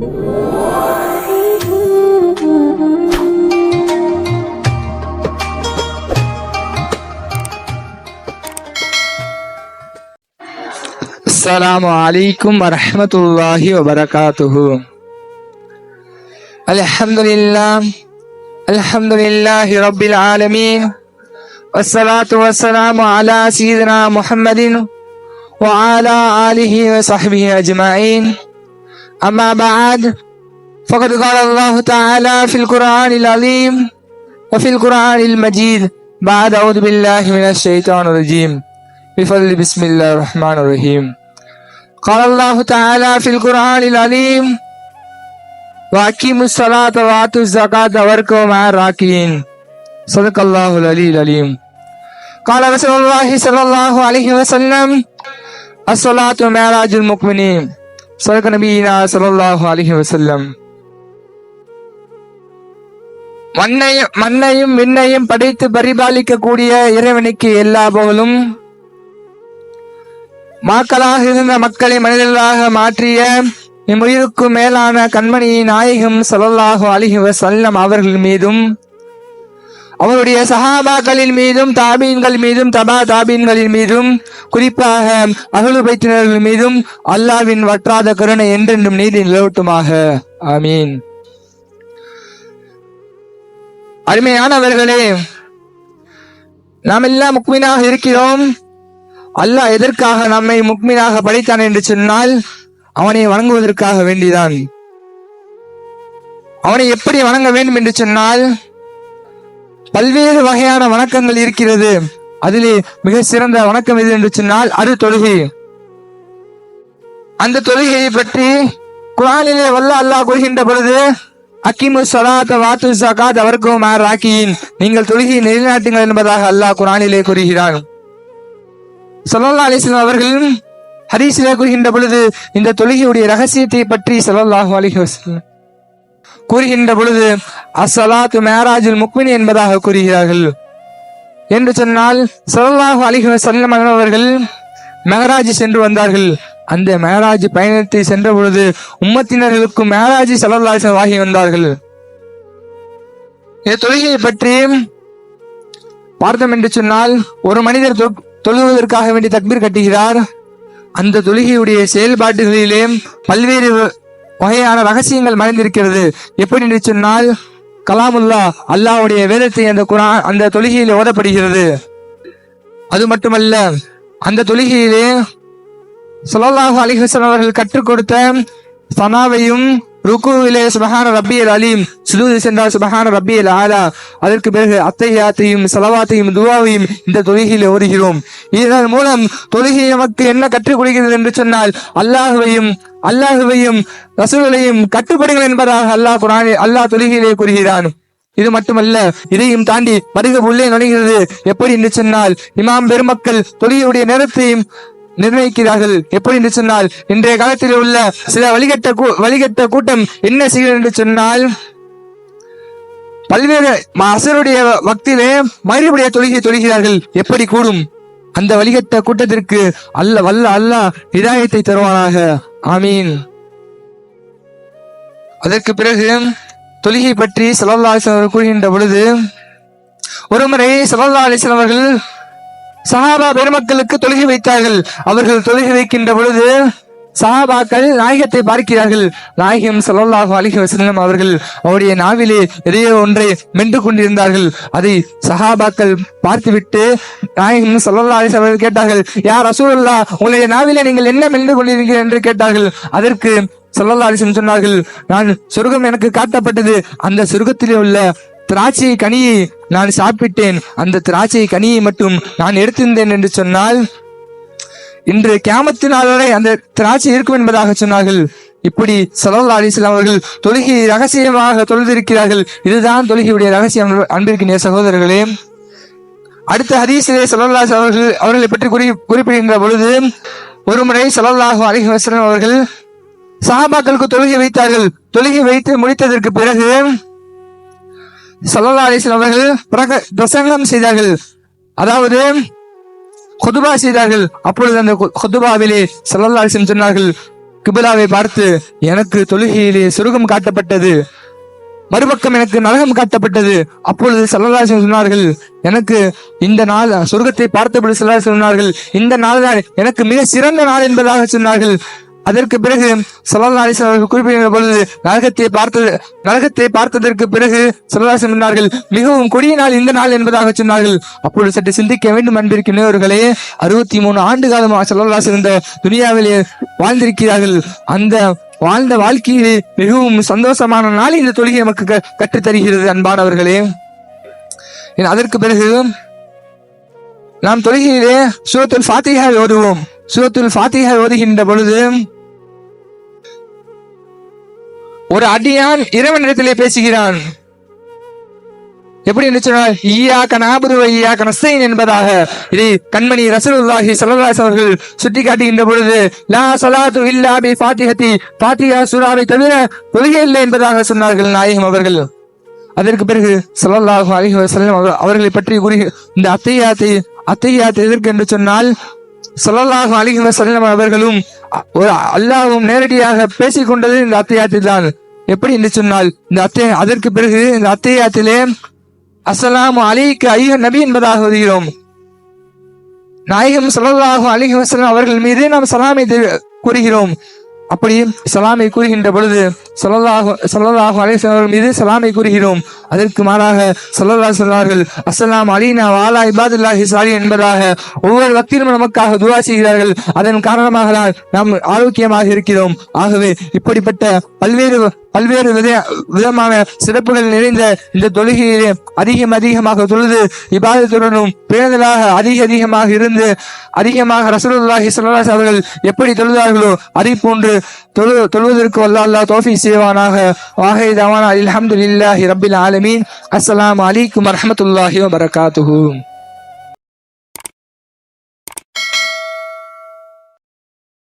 السلام عليكم ورحمة الله وبركاته. الحمد لله الحمد لله رب العالمين والصلاة والسلام على سيدنا محمد وعلى آله وصحبه أجمعين. أما بعد فقد قال الله تعالى في القرآن العظيم وفي القرآن المجيد. بعد أعوذ بالله من الشيطان الرجيم. بفضل بسم الله الرحمن الرحيم. قال الله تعالى في القرآن العليم وأقيموا الصلاة وآتوا الزكاة واركعوا مع الراكعين. صدق الله العلي العليم قال رسول الله صلى الله عليه وسلم الصلاة معراج المؤمنين. صدق نبينا صلى الله عليه وسلم மண்ணையும் மண்ணையும் விண்ணையும் படைத்து பரிபாலிக்க கூடிய இறைவனுக்கு எல்லா புகழும் மாக்களாக இருந்த மக்களை மனிதர்களாக மாற்றிய இம்முயிருக்கு மேலான கண்மணி நாயகம் ஸல்லல்லாஹு அலைஹி வஸல்லம் அவர்கள் மீதும் அவருடைய சஹாபாக்களின் மீதும் தாபீன்கள் மீதும் தபா தாபீன்களின் மீதும் குறிப்பாக அகலுபைத்தினர்கள் மீதும் அல்லாவின் வற்றாத கருணை என்றென்றும் நீதி நிலவட்டுமாக. ஆமீன். அருமையானவர்களே நாம் எல்லாம் முக்மீனாக இருக்கிறோம். அல்லாஹ் எதற்காக நம்மை முக்மீனாக படைத்தான் என்று சொன்னால் அவனை வணங்குவதற்காக வேண்டிதான். அவனை எப்படி வணங்க வேண்டும் என்று சொன்னால் பல்வேறு வகையான வணக்கங்கள் இருக்கிறது. அதிலே மிக சிறந்த வணக்கம் எது என்று சொன்னால் அது தொழுகை. அந்த தொழுகையை பற்றி குரானிலே வல்ல அல்லாஹ் கூறுகின்ற பொழுது அக்கிமு சலாத்த வாத்து சகாத் அவருக்கும் ராக்கியின் நீங்கள் தொழுகையை நிலைநாட்டுங்கள் என்பதாக அல்லாஹ் குரானிலே கூறுகிறார். சல்லல்லா அலிஸ்லாம் அவர்கள் ஹதீஸிலே கூறுகின்ற பொழுது இந்த தொழுகையுடைய ரகசியத்தை பற்றி சல்லல்லாஹு அலைஹி கூறுகின்ற பொழுது அசலாத்து மேராஜுல் முக்மின் என்பதாக கூறுகிறார்கள். என்று சொன்னால் சல்லல்லாஹு அலைஹி வஸல்லம் அவர்கள் சென்று வந்தார்கள். அந்த மேராஜ் பயணத்தை சென்ற பொழுது உம்மத்தினர்களுக்கு மேராஜ் சல்லல்லாஹு அலைஹி ஆகி வந்தார்கள். இந்த தொழுகையை பற்றி பார்த்தோம் என்று சொன்னால் ஒரு மனிதர் தொ- தொழுவதற்காக வேண்டி தக்பீர் கட்டுகிறார். அந்த தொழுகையுடைய செயல்பாடுகளிலே பல்வேறு வகையான ரகசியங்கள் மறைந்திருக்கிறது. எப்படி என்று சொன்னால் கலாமுல்லா அல்லாவுடைய வேதத்தை அந்த குரான் அந்த தொழுகையில் ஓதப்படுகிறது. அது மட்டுமல்ல அந்த தொழுகையிலே ஸல்லல்லாஹு அலிஹசன் அவர்கள் கற்றுக் கொடுத்த சனாவையும் ருக்குவிலே சுபஹான ரப்பியல் அலீம் சுலூது சென்றால் சுபஹான ரப்பியல் ஆலா அதற்கு பிறகு அத்தையாத்தையும் சலவாத்தையும் துவாவையும் இந்த தொழுகையில் ஓடுகிறோம் இதன் மூலம் தொழுகை நமக்கு என்ன கற்றுக் கொடுக்கிறது என்று சொன்னால் அல்லாஹுவையும் அல்லாஹுவையும் ரசூலையும் கட்டுப்படுங்கள் என்பதாக அல்லாஹ் குரானே அல்லாஹ் தொழுகையிலே கூறுகிறான். இது மட்டுமல்ல இதையும் தாண்டி வருக உள்ளே நுழைகிறது. எப்படி என்று சொன்னால் இமாம் பெருமக்கள் தொழுகையுடைய நேரத்தையும் நிர்ணயிக்கிறார்கள். எப்படி என்று சொன்னால் இன்றைய காலத்தில் உள்ள சில வழிகட்ட கூ- வழிகட்ட கூட்டம் என்ன செய்கிறது என்று சொன்னால் பல்வேறு அசருடைய வக்திலே மறுபடிய தொழுகை தொழுகிறார்கள். எப்படி கூடும் அந்த வழிகட்ட கூட்டத்திற்கு அல்ல வல்ல அல்லாஹ் இதாயத்தை தருவானாக. ஆமீன். அதற்கு பிறகு தொழுகை பற்றி சல்லல்லாஹு அலைஹி வஸல்லம் கூறுகின்ற பொழுது ஒருமுறை சல்லல்லாஹு அலைஹி அவர்கள் சஹாபா பெருமக்களுக்கு தொழுகை வைத்தார்கள். அவர்கள் தொழுகை வைக்கின்ற பொழுது சஹாபாக்கள் நாயகத்தை பார்க்கிறார்கள். நாயகம் ஸல்லல்லாஹு அலிஹி வசலம் அவர்கள் அவருடைய நாவிலே எதையோ ஒன்றை மென்று கொண்டிருந்தார்கள். அதை சஹாபாக்கள் பார்த்துவிட்டு நாயகம் ஸல்லல்லாஹு அலிஸ் அவர்கள் கேட்டார்கள் யார் ரசூலுல்லாஹ் உங்களுடைய நாவிலே நீங்கள் என்ன மென்று கொண்டிருக்கிறீர்கள்? என்று கேட்டார்கள். அதற்கு சல்லல்லா அலைஹி சொன்னார்கள் நான் சொர்க்கம் எனக்கு காட்டப்பட்டது. அந்த சொர்க்கத்திலே உள்ள திராட்சை கனியை நான் சாப்பிட்டேன். அந்த திராட்சை கனியை மட்டும் நான் எடுத்திருந்தேன் என்று சொன்னால் இன்று கேமத்தினாலே அந்த திராட்சை இருக்கும் என்பதாக சொன்னார்கள். இப்படி சல்லல்லா அலிஸ்லாம் அவர்கள் தொழுகை ரகசியமாக தொழுதிருக்கிறார்கள். இதுதான் தொழுகையுடைய ரகசியம் அன்பிருக்கின்ற சகோதரர்களே. அடுத்த ஹதீஸிலே சல்லல்லா அவர்கள் அவர்களை பற்றி குறி குறிப்பிடுகின்ற பொழுது ஒருமுறை ஸல்லல்லாஹு அலைஹி அவர்கள் சஹாபாக்களுக்கு தொழுகை வைத்தார்கள். தொழுகை வைத்து முடித்ததற்கு பிறகு சலல்லா அலிஸ்லாம் அவர்கள் பிரக- பிரசங்கம் செய்தார்கள். அதாவது கொதுபா செய்தார்கள். அப்பொழுது அந்த கொதுபாவிலே குதுபாவிலே சல்லல்லா சொன்னார்கள் கிபிலாவை பார்த்து எனக்கு தொழுகையிலே சுருகம் காட்டப்பட்டது. மறுபக்கம் எனக்கு நரகம் காட்டப்பட்டது. அப்பொழுது சல்லல்லாஹு சொன்னார்கள் எனக்கு இந்த நாள் சொர்க்கத்தை பார்த்தபடி சல்லல்லாஹு சொன்னார்கள் இந்த நாள் தான் எனக்கு மிக சிறந்த நாள் என்பதாக சொன்னார்கள். அதற்கு பிறகு சல்லல்லாஹு அலைஹி அவர்கள் குறிப்பிடுகிற பொழுது நரகத்தை பார்த்தது நரகத்தை பார்த்ததற்கு பிறகு சல்லல்லாஹு சொன்னார்கள் மிகவும் கொடிய நாள் இந்த நாள் என்பதாக சொன்னார்கள். அப்பொழுது சற்று சிந்திக்க வேண்டும் அன்பிருக்கிறவர்களே அறுபத்தி மூணு ஆண்டு காலமாக சல்லல்லாஹு இந்த துனியாவிலே வாழ்ந்திருக்கிறார்கள். அந்த வாழ்ந்த வாழ்க்கையிலே மிகவும் சந்தோஷமான நாள் இந்த தொழுகை நமக்கு க- தருகிறது அன்பானவர்களே. அதற்கு பிறகு நாம் தொழுகையிலே சூரத்துல் ஃபாத்திஹா ஓதுவோம். சூரத்துல் ஃபாத்திஹா ஓதுகின்ற பொழுது ஒரு அடியான் இறைவனிடத்திலே பேசுகிறான் எப்படி என்று சொன்னால் ஈயாக்க நாபுது ஈயாக்க நஸ்தைன் என்பதாக. இதை கண்மணி ரசூலுல்லாஹி ஸல்லல்லாஹு அவர்கள் சுட்டி காட்டுகின்ற பொழுது லா ஸலாத்து இல்லா பி ஃபாத்திஹதி ஃபாத்திஹா சூராவை தவிர தொழுகை இல்லை என்பதாக சொன்னார்கள் நாயகம் அவர்கள். அதற்கு பிறகு ஸல்லல்லாஹு அலைஹி வஸல்லம் அவர்களை பற்றி கூறி இந்த அத்தையாத்தை அத்தையாத்தை எதற்கு என்று சொன்னால் ஸல்லல்லாஹு அலைஹி வஸல்லம் அவர்களும் ஒரு அல்லாஹ்வும் நேரடியாக பேசிக் கொண்டது இந்த அத்தையாத்தில் தான். எப்படி என்று சொன்னால் இந்த அத்தை அதற்கு பிறகு இந்த அத்தையாத்திலே அஸ்ஸலாமு அலிக்கு ஐய நபி என்பதாக வருகிறோம். நாயகம் சொல்லலாகும் அலைஹி அவர்கள் மீது நாம் சலாமை கூறுகிறோம். அப்படி சலாமை கூறுகின்ற பொழுது சொல்லலாக சொல்லலாக அலைஹி மீது சலாமை கூறுகிறோம். அதற்கு மாறாக சொல்லலா சொன்னார்கள் அசலாம் அலீனா வாலா இபாதுல்லாஹி சாலி என்பதாக ஒவ்வொரு வக்திலும் நமக்காக துவா செய்கிறார்கள். அதன் காரணமாக தான் நாம் ஆரோக்கியமாக இருக்கிறோம். ஆகவே இப்படிப்பட்ட பல்வேறு பல்வேறு வித விதமான சிறப்புகள் நிறைந்த இந்த தொழுகையிலே அதிகம் அதிகமாக தொழுது இபாதத்துடனும் பேணுதலாக அதிக அதிகமாக இருந்து அதிகமாக ரசூலுல்லாஹி சல்லாஸ் அவர்கள் எப்படி தொழுதார்களோ அதை போன்று தொழு தொழுவதற்கு வல்ல சேவானாக வாகை செய்வானாக. வாஹை தவானா இல்லாஹி ரபில் ஆலமீன். அஸ்லாம் அலைக்கும் வரமத்துல்லாஹி வபரகாத்துஹு.